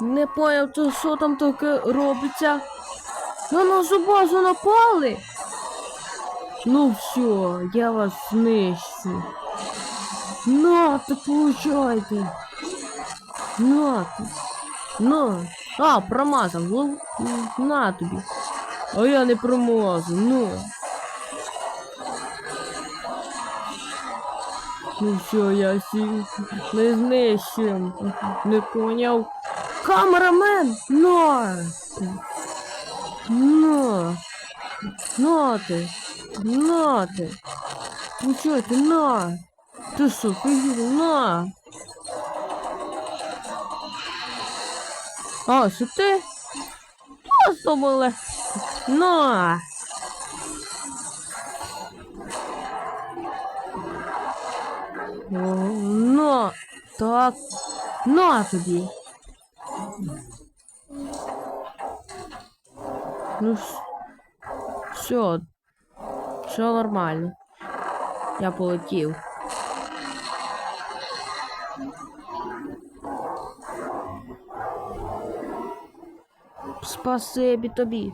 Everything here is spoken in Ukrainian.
Не поняв, то що там таке робиться. На нашу напали. Ну все, я вас знищу. Нате, получайте. Нате. На. А, промазав. Ну, на тобі. А я не промазав. Ну. Ну все, я сі не знищим. Не поняв. Камерамен! На! На! На ти! На ти! Ну чо ти на? Ти що, поїду? На! А, що ти? Просто буле. На! О, на! Так. На тобі. Ну, все. Все нормально. Я полетів. Спасибі тобі.